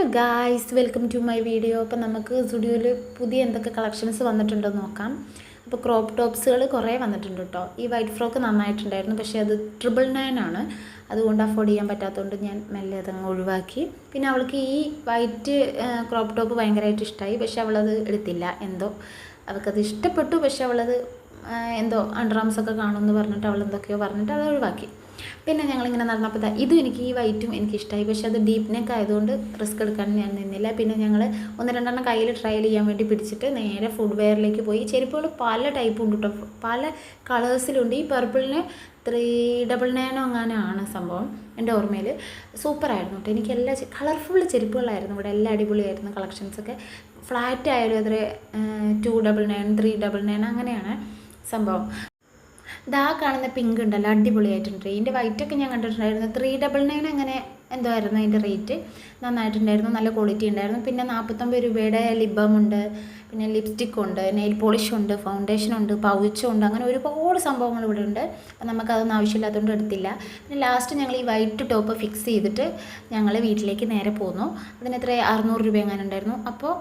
Hello guys welcome to my video. അപ്പോൾ നമുക്ക് സ്റ്റുഡിയോയിൽ പുതിയ എന്തൊക്കെ കളക്ഷൻസ് വന്നിട്ടുണ്ടോ നോക്കാം. അപ്പോൾ ക്രോപ്പ് ടോപ്സുകൾ കുറേ വന്നിട്ടുണ്ട് കേട്ടോ ഈ വൈറ്റ് ഫ്രോക്ക് നന്നായിട്ടുണ്ടായിരുന്നു പക്ഷേ അത് ട്രിപ്പിൾ നയൻ ആണ്. അതുകൊണ്ട് അഫോർഡ് ചെയ്യാൻ പറ്റാത്തതുകൊണ്ട് ഞാൻ മെല്ലെ അതങ്ങ് ഒഴിവാക്കി. പിന്നെ അവൾക്ക് ഈ വൈറ്റ് ക്രോപ്പ് ടോപ്പ് ഭയങ്കരമായിട്ട് ഇഷ്ടമായി പക്ഷേ അവളത് എടുത്തില്ല. എന്തോ അവൾക്കത് ഇഷ്ടപ്പെട്ടു പക്ഷേ അവളത് എന്തോ അണ്ടർ ആംസ് ഒക്കെ കാണുമെന്ന് പറഞ്ഞിട്ട് അവൾ എന്തൊക്കെയോ പറഞ്ഞിട്ട് അത് ഒഴിവാക്കി. പിന്നെ ഞങ്ങളിങ്ങനെ നടന്നപ്പോൾ ഇതും എനിക്ക് ഈ വൈറ്റും എനിക്ക് ഇഷ്ടമായി പക്ഷെ അത് ഡീപ്പ് നെക്ക് ആയതുകൊണ്ട് റിസ്ക് എടുക്കാൻ ഞാൻ നിന്നില്ല. പിന്നെ ഞങ്ങൾ ഒന്ന് രണ്ടെണ്ണം കയ്യിൽ ട്രയൽ ചെയ്യാൻ വേണ്ടി പിടിച്ചിട്ട് നേരെ ഫുഡ് വെയറിലേക്ക് പോയി. ചെരുപ്പുകൾ പല ടൈപ്പും ഉണ്ട് കേട്ടോ പല കളേഴ്സിലുണ്ട് ഈ പർപ്പിളിന് ത്രീ ഡബിൾ നയനോ അങ്ങനെയാണ് സംഭവം എന്റെ ഓർമ്മയിൽ സൂപ്പറായിരുന്നു കേട്ടോ എനിക്ക് എല്ലാ കളർഫുൾ ചെരുപ്പുകളായിരുന്നു ഇവിടെ. എല്ലാം അടിപൊളിയായിരുന്നു കളക്ഷൻസൊക്കെ ഫ്ലാറ്റ് ആയാലും അത്ര two double nine three double nine അങ്ങനെയാണ്. സംഭവം. ദാ കാണുന്ന പിങ്ക് ഉണ്ടല്ലോ അടിപൊളിയായിട്ടുണ്ട്. ഇതിന്റെ വൈറ്റൊക്കെ ഞാൻ കണ്ടിട്ടുണ്ടായിരുന്നു. ത്രീ ഡബിൾ നയൻ അങ്ങനെ എന്തോ ആയിരുന്നു അതിന്റെ റേറ്റ് നന്നായിട്ടുണ്ടായിരുന്നു നല്ല ക്വാളിറ്റി ഉണ്ടായിരുന്നു. പിന്നെ നാൽപ്പത്തൊമ്പത് രൂപയുടെ ലിബം ഉണ്ട് പിന്നെ ലിപ്സ്റ്റിക് ഉണ്ട് നെയിൽ പോളിഷ് ഉണ്ട് ഫൗണ്ടേഷൻ ഉണ്ട് പൗച്ചും ഉണ്ട് അങ്ങനെ ഒരുപാട് സംഭവങ്ങൾ ഇവിടെ ഉണ്ട്. അപ്പം നമുക്കതൊന്നും ആവശ്യമില്ലാത്തതുകൊണ്ട് എടുത്തില്ല. പിന്നെ ലാസ്റ്റ് ഞങ്ങൾ ഈ വൈറ്റ് ടോപ്പ് ഫിക്സ് ചെയ്തിട്ട് ഞങ്ങൾ വീട്ടിലേക്ക് നേരെ പോന്നു. അതിന് എത്ര അറുന്നൂറ് രൂപ എങ്ങാനുണ്ടായിരുന്നു അപ്പോൾ